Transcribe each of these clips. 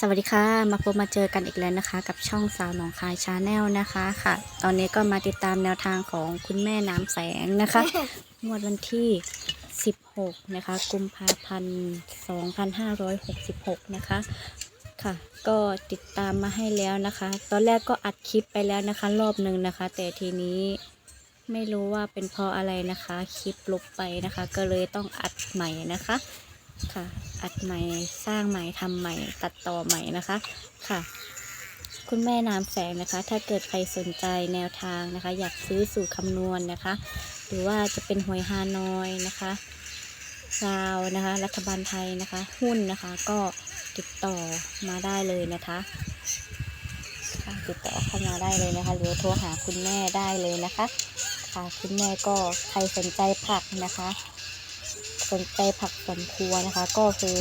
สวัสดีค่ะ มาพบมาเจอกันอีกแล้วนะคะ กับช่องสาวหนองคายชาแนลนะคะค่ะ ตอนนี้ก็มาติดตามแนวทางของคุณแม่น้ำแสงนะคะงวดวันที่ 16 นะคะ กุมภาพันธ์ 2566 นะคะ ค่ะ ก็ติดตามมาให้แล้วนะคะ ตอนแรกก็อัดคลิปไปแล้วนะคะ รอบหนึ่งนะคะ แต่ทีนี้ไม่รู้ว่าเป็นเพราะอะไรนะคะ คลิปลบไปนะคะ ก็เลยต้องอัดใหม่นะคะ ค่ะ อัดใหม่สร้างใหม่ทำใหม่ตัดต่อใหม่นะคะค่ะ คุณแม่นามแฝงนะคะ ถ้าเกิดใครสนใจแนวทางนะคะ อยากซื้อสูตรคำนวณนะคะ หรือว่าจะเป็นหวยฮานอยนะคะลาวนะคะ รัฐบาลไทยนะคะ หุ้นนะคะก็ติดต่อมาได้เลยนะคะติดต่อเข้ามาได้เลยนะคะ หรือโทรหาคุณแม่ได้เลยนะคะ ค่ะคุณแม่ก็ใครสนใจผักนะคะ สนใจผักสวนครัวนะคะ ก็คือ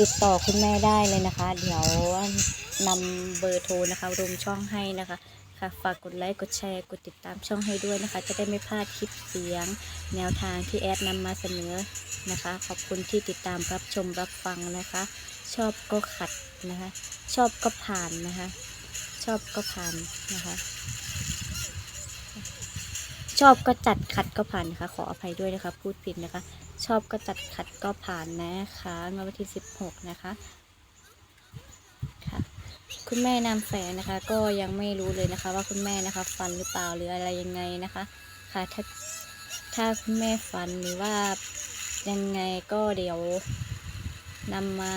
ติดต่อคุณแม่ได้เลยนะคะ เดี๋ยวนำเบอร์โทรนะคะรวมช่องให้นะคะค่ะฝากกดไลค์กดแชร์กดติดตามช่องให้ด้วยนะคะ จะได้ไม่พลาดคลิปเสียง แนวทางที่แอดนำมาเสนอนะคะ ขอบคุณที่ติดตามรับชมรับฟังนะคะ ชอบก็ขัดนะคะ ชอบก็ผ่านนะคะ ชอบก็ผ่านนะคะชอบก็จัดขัดก็ผ่านนะคะ ขออภัยด้วยนะคะ พูดผิดนะคะ ชอบก็จัดขัดก็ผ่านนะคะงวดวันที่ 16 นะคะ ค่ะ คุณแม่นำแฝงนะคะ ก็ยังไม่รู้เลยนะคะ ว่าคุณแม่นะคะ ฟันหรือเปล่าหรืออะไรยังไงนะคะ ค่ะถ้าถ้าคุณแม่ฟันหรือว่ายังไงก็เดี๋ยวนำมา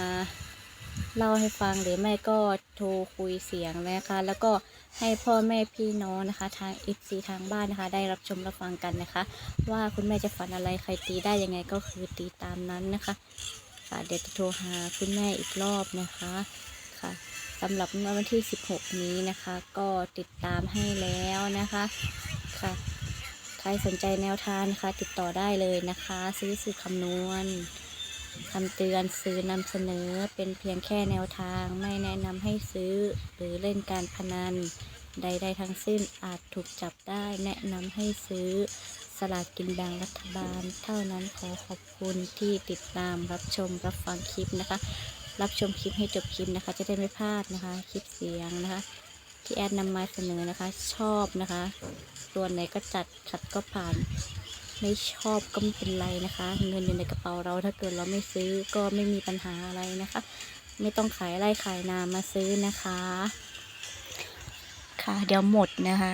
เล่าให้ฟังหรือไม่ก็โทรคุยเสียงนะคะ แล้วก็ ให้พ่อแม่พี่น้องนะคะ ทางอีซีทางบ้านนะคะ ได้รับชมรับฟังกันนะคะ ว่าคุณแม่จะฝันอะไรใครตีได้ยังไงก็คือตีตามนั้นนะคะค่ะเดี๋ยวจะโทรหาคุณแม่อีกรอบนะคะค่ะสำหรับงวดวันที่ 16 นี้นะคะ ก็ติดตามให้แล้วนะคะค่ะใครสนใจแนวทางนะคะ ติดต่อได้เลยนะคะ ซื้อสูตรคำนวณ คำเตือนซื้อนำเสนอเป็นเพียงแค่แนวทางไม่แนะนำให้ซื้อ หรือเล่นการพนัน ใด ๆ ทั้งสิ้นอาจถูกจับได้แนะนำให้ซื้อ สลากกินแบ่งรัฐบาล เท่านั้นขอขอบคุณที่ติดตามรับชมรับฟังคลิปนะคะ รับชมคลิปให้จบคลิปนะคะ จะได้ไม่พลาดนะคะ คลิปเสียงนะคะ ที่แอดนำมาเสนอนะคะ ชอบนะคะ ตัวไหนก็จัดขัดก็ผ่าน ไม่ชอบก็ไม่เป็นไรนะคะ เงินอยู่ในกระเป๋าเราถ้าเกิดเราไม่ซื้อก็ไม่มีปัญหาอะไรนะคะ ไม่ต้องขายไร่ขายนามาซื้อนะคะ ค่ะเดี๋ยวหมดนะคะ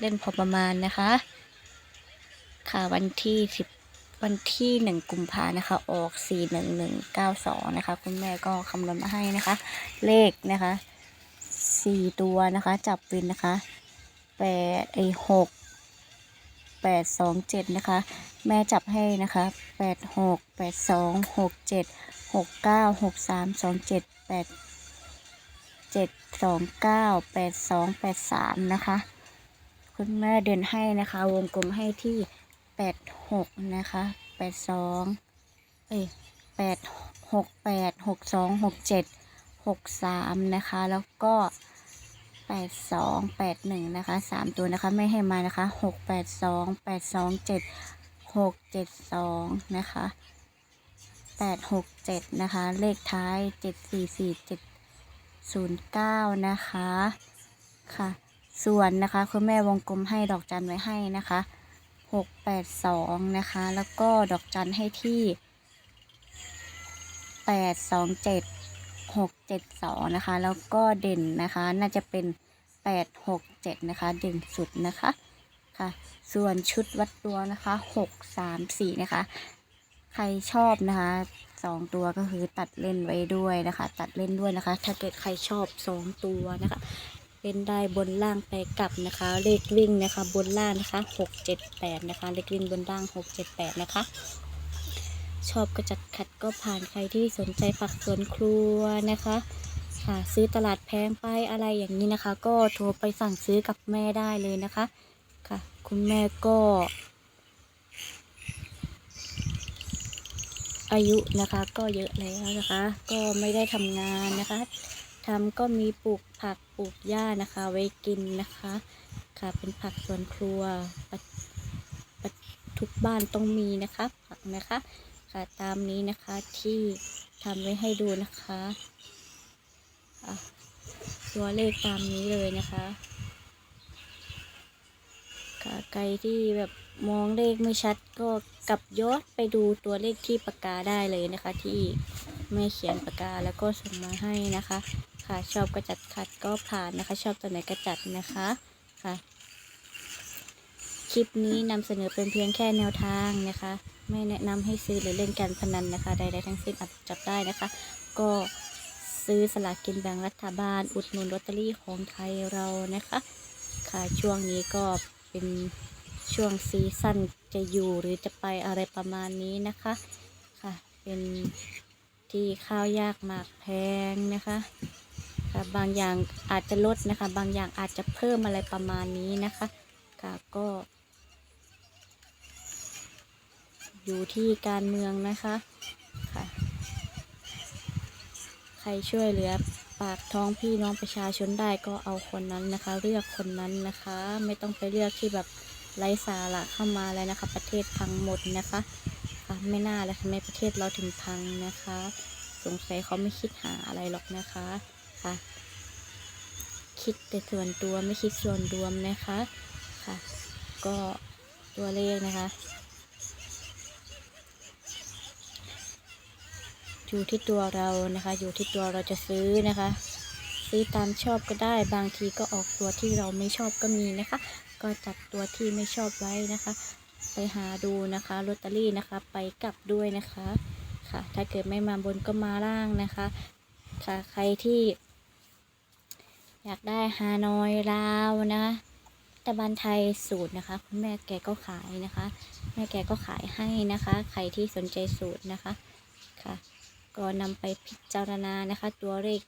เล่นพอประมาณนะคะ ค่ะวันที่สิบวันที่หนึ่งกุมภานะคะ ออกสี่หนึ่งหนึ่งเก้าสองนะคะ คุณแม่ก็คำนวณมาให้นะคะ เลขนะคะสี่ตัวนะคะ จับเป็นนะคะแปดไอหก แปดสองเจ็ดนะคะ แม่จับให้นะคะแปดหกแปดสองหกเจ็ดหกเก้าหกสามสองเจ็ดแปดเจ็ดสองเก้าแปดสองแปดสามนะคะ คุณแม่เดินให้นะคะ วงกลมให้ที่แปดหกนะคะแปดสองเอ้ยแปดหกแปดหกสองหกเจ็ดหกสามนะคะ แล้วก็ ปดสองแปดหนึ่งนะคะสามตัวนะคะไม่ให้มานะคะหกแปดสองแปดสองเจ็ดหกเจ็ดสองนะคะแปดหกเจ็ดนะคะ เลขท้ายเจ็ดสี่สี่เจ็ดศูนย์เก้านะคะ ค่ะ ส่วนนะคะคุณแม่วงกลมให้ดอกจันไว้ให้นะคะหกแปดสองนะคะ แล้วก็ดอกจันให้ที่แปด หกเจ็ดสองนะคะ แล้วก็เด่นนะคะ น่าจะเป็นแปดหกเจ็ดนะคะ เด่นสุดนะคะค่ะ ส่วนชุดวัดตัวนะคะหกสามสี่นะคะ ใครชอบนะคะสองตัวก็คือตัดเล่นไว้ด้วยนะคะ ตัดเล่นด้วยนะคะ ถ้าเกิดใครชอบสองตัวนะคะ เล่นได้บนล่างไปกลับนะคะ เลขวิ่งนะคะ บนล่างนะคะหกเจ็ดแปดนะคะ เลขวิ่งบนล่างหกเจ็ดแปดนะคะ ชอบก็จัดขัดก็ผ่านใครที่สนใจผักสวนครัวนะคะค่ะซื้อตลาดแพงไปอะไรอย่างนี้นะคะ ก็โทรไปสั่งซื้อกับแม่ได้เลยนะคะค่ะ คุณแม่ก็ อายุนะคะก็เยอะแล้วนะคะ ก็ไม่ได้ทำงานนะคะทำก็มีปลูกผักปลูกหญ้านะคะ ไว้กินนะคะ ค่ะเป็นผักสวนครัวทุกบ้านต้องมีนะคะผักนะคะ ค่ะ ตามนี้นะคะที่ทำไว้ให้ดูนะคะอะตัวเลขตามนี้เลยนะคะ ค่ะใครที่แบบมองเลขไม่ชัดก็กลับย้อนไปดูตัวเลขที่ปากกาได้เลยนะคะ ที่แม่เขียนปากกาแล้วก็ส่งมาให้นะคะ ค่ะชอบก็จัดขัดก็ผ่านนะคะ ชอบตัวไหนก็จัดนะคะค่ะ คลิปนี้นำเสนอเป็นเพียงแค่แนวทางนะคะ ไม่แนะนำให้ซื้อหรือเล่นการพนันนะคะ ใดๆทั้งสิ้นอาจจับได้นะคะ ก็ซื้อสลากกินแบ่งรัฐบาล อุดหนุนลอตเตอรี่ของไทยเรานะคะ ค่ะช่วงนี้ก็เป็นช่วงซีซั่นจะอยู่หรือจะไปอะไรประมาณนี้นะคะค่ะเป็นที่ข้าวยากหมากแพงนะคะค่ะบางอย่างอาจจะลดนะคะ บางอย่างอาจจะเพิ่มอะไรประมาณนี้นะคะค่ะก็ อยู่ที่การเมืองนะคะค่ะ ใครช่วยเหลือปากท้องพี่น้องประชาชนได้ก็เอาคนนั้นนะคะ เลือกคนนั้นนะคะ ไม่ต้องไปเลือกที่แบบไร้สาระเข้ามาเลยนะคะ ประเทศพังหมดนะคะค่ะไม่น่าเลยทำไมประเทศเราถึงพังนะคะ สงสัยเขาไม่คิดหาอะไรหรอกนะคะค่ะ คิดแต่ส่วนตัวไม่คิดส่วนรวมนะคะค่ะ ก็ตัวเลขนะคะ อยู่ที่ตัวเรานะคะ อยู่ที่ตัวเราจะซื้อนะคะ ซื้อตามชอบก็ได้ บางทีก็ออกตัวที่เราไม่ชอบก็มีนะคะ ก็จัดตัวที่ไม่ชอบไว้นะคะ ไปหาดูนะคะลอตเตอรี่นะคะ ไปกลับด้วยนะคะค่ะ ถ้าเกิดไม่มาบนก็มาล่างนะคะค่ะใครที่ อยากได้ฮานอยลาวนะรัฐบาลไทยสูตรนะคะคุณแม่แกก็ขายนะคะ แม่แกก็ขายให้นะคะ ใครที่สนใจสูตรนะคะค่ะ ก็นำไปพิจารณานะคะ ตัวเลข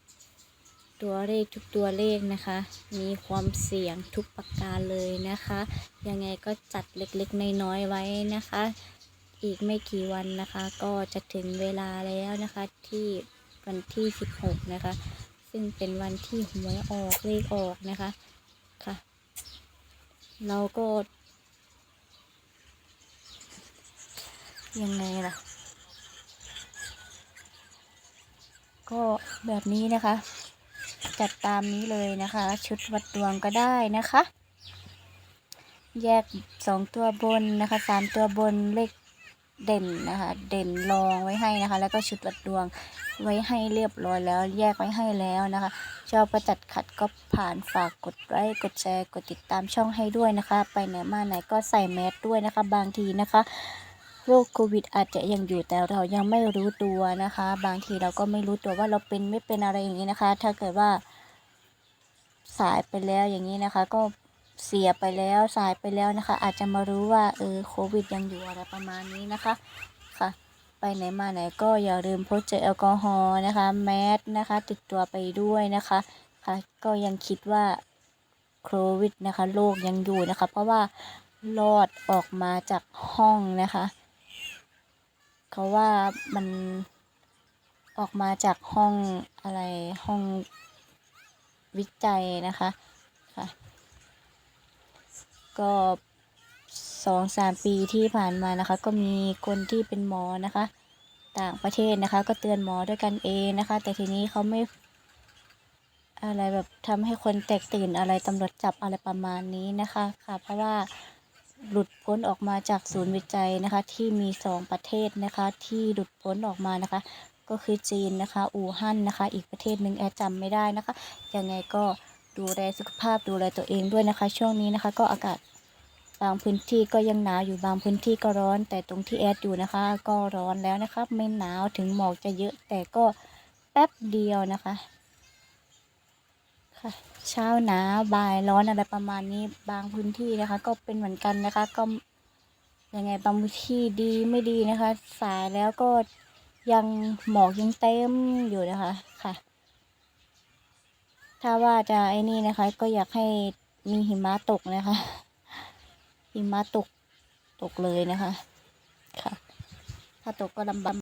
ตัวเลขทุกตัวเลขนะคะ มีความเสี่ยงทุกประการเลยนะคะ ยังไงก็จัดเล็กๆน้อยๆไว้นะคะ อีกไม่กี่วันนะคะ ก็จะถึงเวลาแล้วนะคะที่วันที่ 16 นะคะ ซึ่งเป็นวันที่หวยออกเลขออกนะคะค่ะ เราก็ยังไงล่ะ ก็แบบนี้นะคะ จัดตามนี้เลยนะคะ ชุดวัดดวงก็ได้นะคะ แยกสองตัวบนนะคะสามตัวบนเลขเด่นนะคะ เด่นรองไว้ให้นะคะ แล้วก็ชุดวัดดวงไว้ให้เรียบร้อยแล้ว แยกไว้ให้แล้วนะคะ ชอบก็จัดขัดก็ผ่านฝากกดไลค์กดแชร์กดติดตามช่องให้ด้วยนะคะ ไปไหนมาไหนก็ใส่แมสด้วยนะคะ บางทีนะคะ โรคโควิดอาจจะยังอยู่แต่เรายังไม่รู้ตัวนะคะ บางทีเราก็ไม่รู้ตัวว่าเราเป็นไม่เป็นอะไรอย่างนี้นะคะ ถ้าเกิดว่า สายไปแล้วอย่างนี้นะคะ ก็เสียไปแล้วสายไปแล้วนะคะ อาจจะมารู้ว่าเออโควิดยังอยู่อะไรประมาณนี้นะคะค่ะ ไปไหนมาไหนก็อย่าลืมพกเจลแอลกอฮอล์นะคะแมสนะคะ ติดตัวไปด้วยนะคะค่ะก็ยังคิดว่าโควิดนะคะโรคยังอยู่นะคะ เพราะว่ารอดออกมาจากห้องนะคะ เขาว่ามันออกมาจากห้องอะไรห้องวิจัยนะคะค่ะก็สองสามปีที่ผ่านมานะคะ ก็มีคนที่เป็นหมอนะคะ ต่างประเทศนะคะ ก็เตือนหมอด้วยกันเองนะคะ แต่ทีนี้เขาไม่อะไรแบบทำให้คนแตกตื่นอะไรตำรวจจับอะไรประมาณนี้นะคะค่ะเพราะว่า หลุดพ้นออกมาจากศูนย์วิจัยนะคะ ที่มีสองประเทศนะคะ ที่หลุดพ้นออกมานะคะ ก็คือจีนนะคะ อู่ฮั่นนะคะ อีกประเทศหนึ่งแอดจำไม่ได้นะคะ ยังไงก็ดูแลสุขภาพดูแลตัวเองด้วยนะคะ ช่วงนี้นะคะ ก็อากาศบางพื้นที่ก็ยังหนาวอยู่บางพื้นที่ก็ร้อน แต่ตรงที่แอดอยู่นะคะ ก็ร้อนแล้วนะคะ ไม่หนาวถึงหมอกจะเยอะแต่ก็แป๊บเดียวนะคะ ค่ะเช้าหนาวบ่ายร้อนอะไรประมาณนี้บางพื้นที่นะคะ ก็เป็นเหมือนกันนะคะ ก็ยังไงบางพื้นที่ดีไม่ดีนะคะ สายแล้วก็ยังหมอกยังเต็มอยู่นะคะค่ะ ถ้าว่าจะไอ้นี่นะคะ ก็อยากให้มีหิมะตกนะคะ หิมะตกตกเลยนะคะ ค่ะ ถ้าตกก็ลำบาก